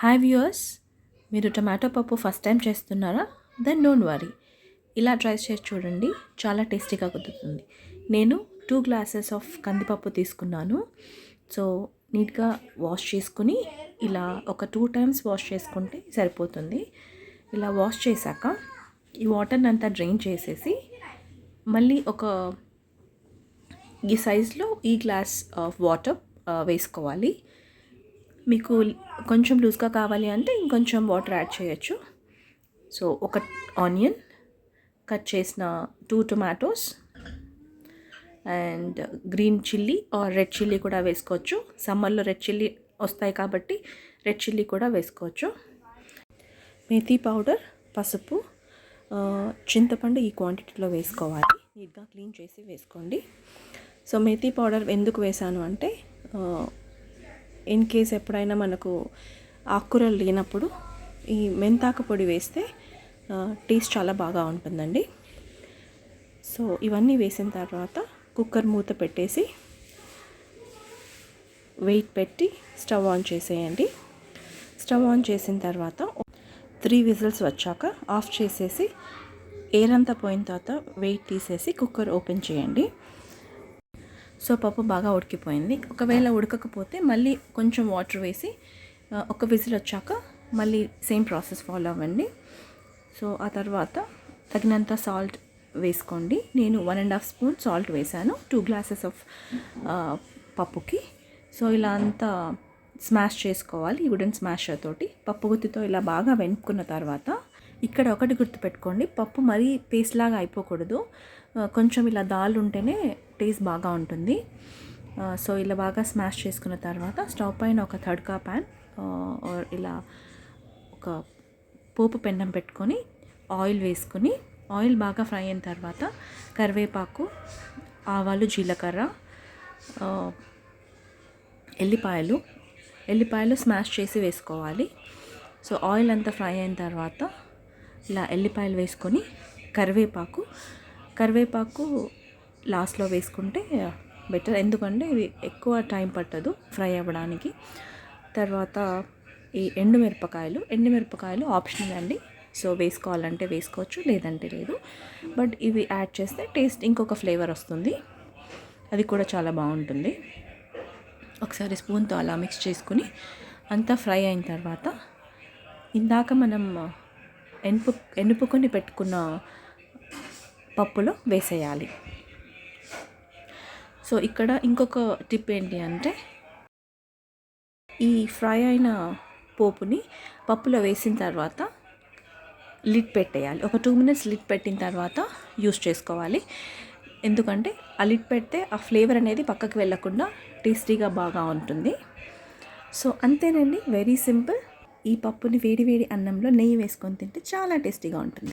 Hi viewers మీరు tomato పప్పు first time చేస్తున్నారా? Then don't worry. ఇలా ట్రై చేసి చూడండి చాలా టేస్టీగా కుదురుతుంది. నేను టూ గ్లాసెస్ ఆఫ్ కందిపప్పు తీసుకున్నాను. సో నీట్గా వాష్ చేసుకుని ఇలా ఒక టూ టైమ్స్ వాష్ చేసుకుంటే సరిపోతుంది. ఇలా వాష్ చేశాక ఈ వాటర్ని అంతా డ్రైన్ చేసేసి మళ్ళీ ఒక ఈ సైజులో ఈ గ్లాస్ ఆఫ్ వాటర్ వేసుకోవాలి. మీకు కొంచెం లూజ్గా కావాలి అంటే ఇంకొంచెం వాటర్ యాడ్ చేయొచ్చు. సో ఒక ఆనియన్ కట్ చేసిన two tomatoes and green chilli or red chilli కూడా వేసుకోవచ్చు. సమ్మర్లో రెడ్ చిల్లీ వస్తాయి కాబట్టి రెడ్ చిల్లీ కూడా వేసుకోవచ్చు. మేథీ పౌడర్ పసుపు చింతపండు ఈ క్వాంటిటీలో వేసుకోవాలి. నీట్గా క్లీన్ చేసి వేసుకోండి. సో మేథీ పౌడర్ ఎందుకు వేసాను అంటే ఇన్ కేస్ ఎప్పుడైనా మనకు ఆకుకూరలు లేనప్పుడు ఈ మెంతాకు పొడి వేస్తే టేస్ట్ చాలా బాగా ఉంటుందండి. సో ఇవన్నీ వేసిన తర్వాత కుక్కర్ మూత పెట్టేసి వెయిట్ పెట్టి స్టవ్ ఆన్ చేసేయండి. స్టవ్ ఆన్ చేసిన తర్వాత త్రీ విజిల్స్ వచ్చాక ఆఫ్ చేసేసి ఎయిర్ అంతా పోయిన తర్వాత వెయిట్ తీసేసి కుక్కర్ ఓపెన్ చేయండి. సో పప్పు బాగా ఉడికిపోయింది. ఒకవేళ ఉడకకపోతే మళ్ళీ కొంచెం వాటర్ వేసి ఒక విజిల్ వచ్చాక మళ్ళీ సేమ్ ప్రాసెస్ ఫాలో అవ్వండి. సో ఆ తర్వాత తగినంత సాల్ట్ వేసుకోండి. నేను one and half spoon salt వేశాను టూ గ్లాసెస్ ఆఫ్ పప్పుకి. సో ఇలా అంతా స్మాష్ చేసుకోవాలి వుడెన్ స్మాషర్ తోటి. పప్పు గుత్తితో ఇలా బాగా వెనుక్కున్న తర్వాత ఇక్కడ ఒకటి గుర్తుపెట్టుకోండి. పప్పు మరీ పేస్ట్ లాగా అయిపోకూడదు. కొంచెం ఇలా దాల్ ఉంటేనే టేస్ట్ బాగా ఉంటుంది. సో ఇలా బాగా స్మాష్ చేసుకున్న తర్వాత స్టవ్ పైన ఒక తడ్కా ప్యాన్ ఇలా ఒక పోపు పెండం పెట్టుకొని ఆయిల్ వేసుకొని ఆయిల్ బాగా ఫ్రై అయిన తర్వాత కరివేపాకు ఆవాలు జీలకర్ర ఎల్లిపాయలు ఎల్లిపాయలు స్మాష్ చేసి వేసుకోవాలి. సో ఆయిల్ అంతా ఫ్రై అయిన తర్వాత ఇలా ఎల్లిపాయలు వేసుకొని కరివేపాకు కరివేపాకు లాస్ట్లో వేసుకుంటే బెటర్. ఎందుకంటే ఇవి ఎక్కువ టైం పట్టదు ఫ్రై అవ్వడానికి. తర్వాత ఈ ఎండుమిరపకాయలు ఎండుమిరపకాయలు ఆప్షనల్ అండి. సో వేసుకోవాలంటే వేసుకోవచ్చు లేదంటే లేదు. బట్ ఇవి యాడ్ చేస్తే టేస్ట్ ఇంకొక ఫ్లేవర్ వస్తుంది. అది కూడా చాలా బాగుంటుంది. ఒకసారి స్పూన్తో అలా మిక్స్ చేసుకుని అంతా ఫ్రై అయిన తర్వాత ఇందాక మనం ఎనుపు ఎనుపుకొని పెట్టుకున్న పప్పులో వేసేయాలి. సో ఇక్కడ ఇంకొక టిప్ ఏంటి అంటే ఈ ఫ్రై అయిన పోపుని పప్పులో వేసిన తర్వాత లిడ్ పెట్టేయాలి. ఒక టూ మినిట్స్ లిడ్ పెట్టిన తర్వాత యూస్ చేసుకోవాలి. ఎందుకంటే ఆ లిడ్ పెడితే ఆ ఫ్లేవర్ అనేది పక్కకి వెళ్ళకుండా టేస్టీగా బాగా ఉంటుంది. సో అంతేనండి. Very simple. ఈ పప్పుని వేడి వేడి అన్నంలో నెయ్యి వేసుకొని తింటే చాలా టేస్టీగా ఉంటుంది.